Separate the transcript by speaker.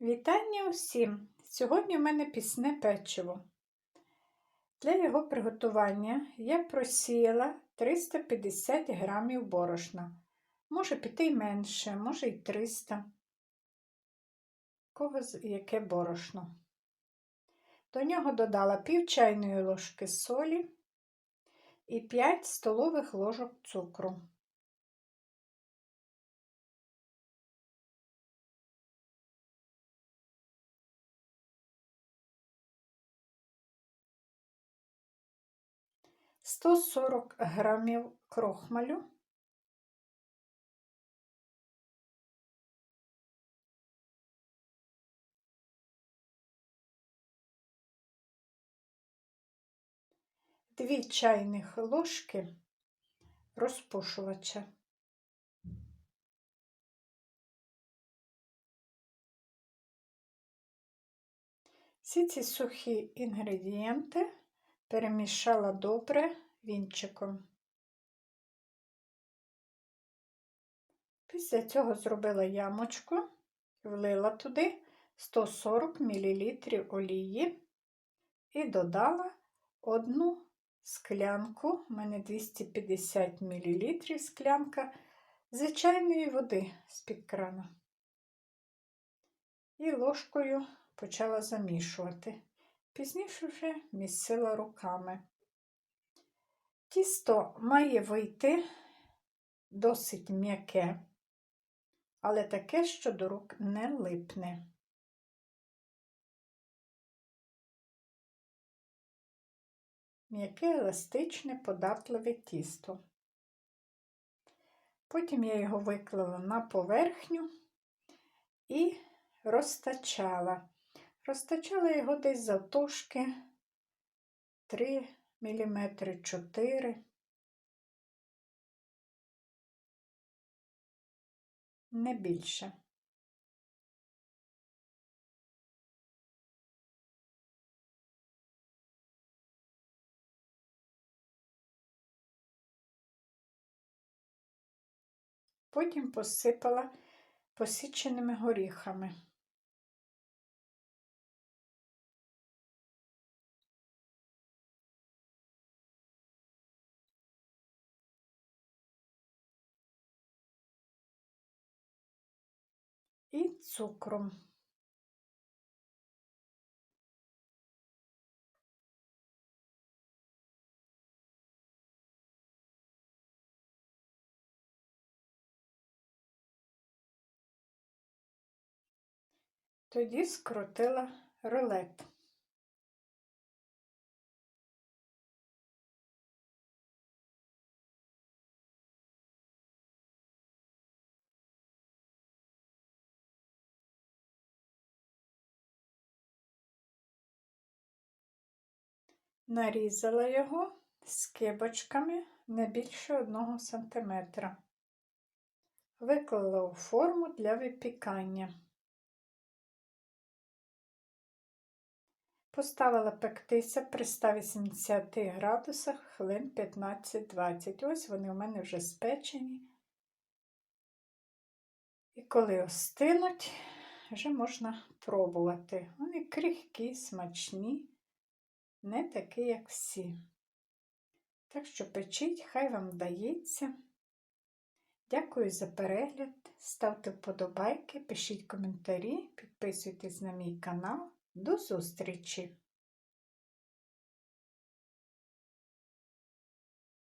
Speaker 1: Вітання усім! Сьогодні в мене пісне печиво. Для його приготування я просіяла 350 грамів борошна. Може піти й менше, може й 300. Кого яке борошно. До нього додала пів чайної ложки солі і 5 столових ложок цукру. 140 грамів крохмалю, дві чайних ложки розпушувача. Всі ці сухі інгредієнти перемішала добре вінчиком. Після цього зробила ямочку, влила туди 140 мл олії і додала одну склянку, у мене 250 мл склянка звичайної води з-під крана. І ложкою почала замішувати. Пізніше вже місила руками. Тісто має вийти досить м'яке, але таке, що до рук не липне. М'яке, еластичне, податливе тісто. Потім я його виклала на поверхню і розтачала. Розтачала його десь завтовшки 3 міліметри 4. Не більше. Потім посипала посіченими горіхами. І цукром. Тоді скрутила рулет. Нарізала його скибочками не більше 1 см. Виклала у форму для випікання. Поставила пектися при 180 градусах хвилин 15-20. Ось вони у мене вже спечені. І коли остинуть, вже можна пробувати. Вони крихкі, смачні не такий, як всі. Так що печіть, хай вам вдається. Дякую за перегляд. Ставте вподобайки, пишіть коментарі, підписуйтесь на мій канал. До зустрічі!